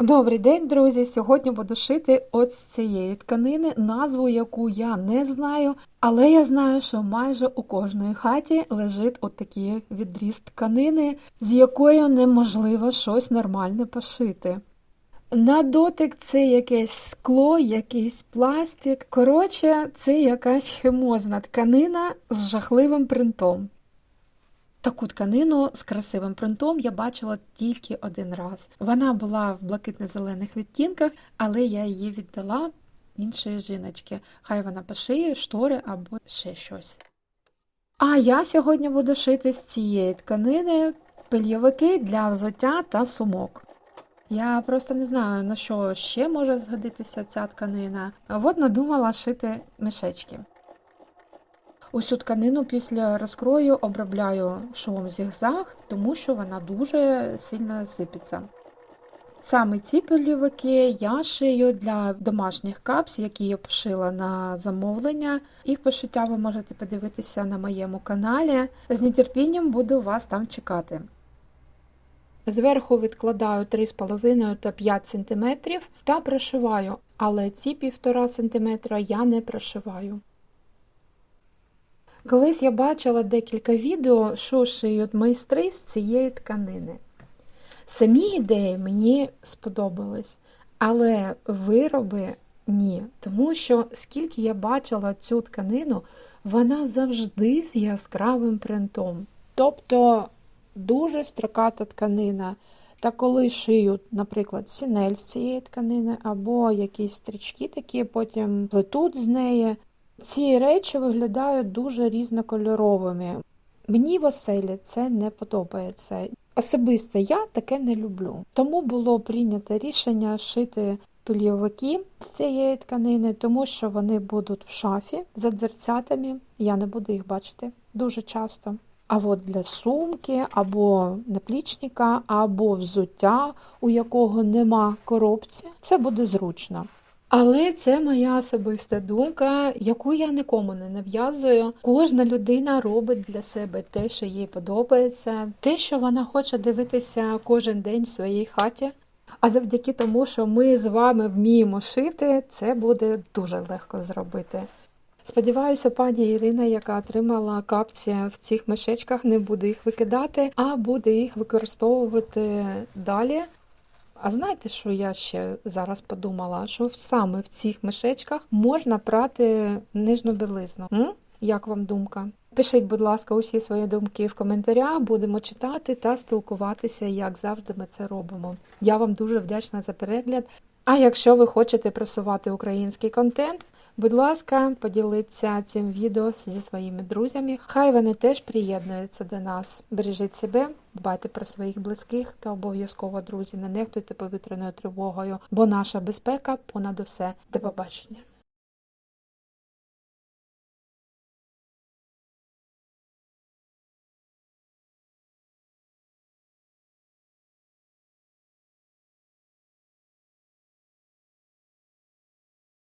Добрий день, друзі! Сьогодні буду шити от з цієї тканини, назву яку я не знаю, але я знаю, що майже у кожної хаті лежить от такий відріз тканини, з якою неможливо щось нормальне пошити. На дотик це якесь скло, якийсь пластик. Коротше, це якась химозна тканина з жахливим принтом. Таку тканину з красивим принтом я бачила тільки один раз. Вона була в блакитно-зелених відтінках, але я її віддала іншої жіночки. Хай вона пошиє штори або ще щось. А я сьогодні буду шити з цієї тканини пильовики для взуття та сумок. Я просто не знаю, на що ще може згодитися ця тканина. От надумала шити мішечки. Усю тканину після розкрою обробляю шовом зігзаг, тому що вона дуже сильно сипеться. Саме ці пильовики я шию для домашніх капс, які я пошила на замовлення. Їх пошиття ви можете подивитися на моєму каналі. З нетерпінням буду вас там чекати. Зверху відкладаю 3,5 та 5 см та прошиваю, але ці 1,5 см я не прошиваю. Колись я бачила декілька відео, що шиють майстри з цієї тканини. Самі ідеї мені сподобались, але вироби ні. Тому що, скільки я бачила цю тканину, вона завжди з яскравим принтом. Тобто дуже строката тканина. Та коли шиють, наприклад, сінель з цієї тканини, або якісь стрічки такі, потім плетуть з неї. Ці речі виглядають дуже різнокольоровими. Мені в це не подобається. Особисто я таке не люблю. Тому було прийнято рішення шити пильовики з цієї тканини, тому що вони будуть в шафі за дверцятами. Я не буду їх бачити дуже часто. А от для сумки, або наплічника, або взуття, у якого нема коробці, це буде зручно. Але це моя особиста думка, яку я нікому не нав'язую. Кожна людина робить для себе те, що їй подобається, те, що вона хоче дивитися кожен день в своїй хаті. А завдяки тому, що ми з вами вміємо шити, це буде дуже легко зробити. Сподіваюся, пані Ірина, яка отримала капці в цих мішечках, не буде їх викидати, а буде їх використовувати далі. А знаєте, що я ще зараз подумала? Що саме в цих мішечках можна прати нижну білизну? М? Як вам думка? Пишіть, будь ласка, усі свої думки в коментарях, будемо читати та спілкуватися, як завжди ми це робимо. Я вам дуже вдячна за перегляд. А якщо ви хочете просувати український контент, будь ласка, поділіться цим відео зі своїми друзями. Хай вони теж приєднуються до нас. Бережіть себе, дбайте про своїх близьких та обов'язково, друзі, не нехтуйте повітряною тривогою, бо наша безпека понад усе. До побачення.